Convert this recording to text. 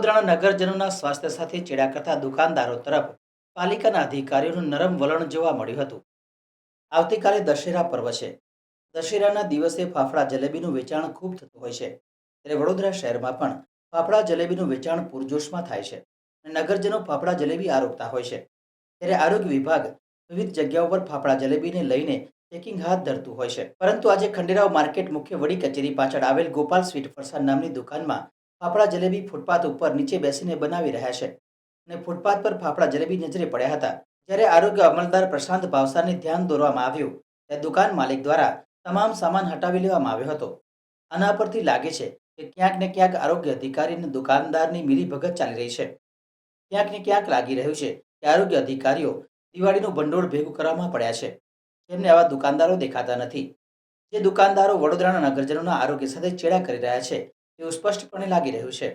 વડોદરાના નગરજનોના સ્વાસ્થ્ય સાથે ચેડા કરતા દુકાનદારો તરફ પાલિકાના અધિકારીઓનું નરમ વલણ જોવા મળ્યું હતું. આવતીકાલે દશેરા પર્વ છે. દશેરાના દિવસે ફાફડા જલેબીનું વેચાણ ખૂબ થતું હોય છે. ત્યારે વડોદરા શહેરમાં પણ ફાફડા જલેબીનું વેચાણ પૂરજોશમાં થાય છે અને નગરજનો ફાફડા જલેબી આરોગતા હોય છે. ત્યારે આરોગ્ય વિભાગ વિવિધ જગ્યાઓ પર ફાફડા જલેબીને લઈને ચેકિંગ હાથ ધરતું હોય છે. પરંતુ આજે ખંડેરાવ માર્કેટ મુખ્ય વડી કચેરી પાછળ આવેલ ગોપાલ સ્વીટ ફરસાણ નામની દુકાનમાં ફાફડા જલેબી ફૂટપાથ ઉપર નીચે બેસીને બનાવી રહ્યા છે અને ફૂટપાથ પર ફાફડા જલેબી નજરે પડ્યા હતા. જ્યારે આરોગ્ય અમલદાર પ્રશાંત ભાવસારને ધ્યાન દોરવામાં આવ્યું, ત્યારે દુકાન માલિક દ્વારા તમામ સામાન હટાવી લેવામાં આવ્યો હતો. આના પરથી લાગે છે કે ક્યાંક ને ક્યાંક આરોગ્ય અધિકારી અને દુકાનદારની મિલીભગત ચાલી રહી છે. ક્યાંક ને ક્યાંક લાગી રહ્યું છે કે આરોગ્ય અધિકારીઓ દિવાળીનું ભંડોળ ભેગું કરવામાં પડ્યા છે. તેમને આવા દુકાનદારો દેખાતા નથી. જે દુકાનદારો વડોદરાના નગરજનોના આરોગ્ય સાથે ચેડા કરી રહ્યા છે તેવું સ્પષ્ટપણે લાગી રહ્યું છે.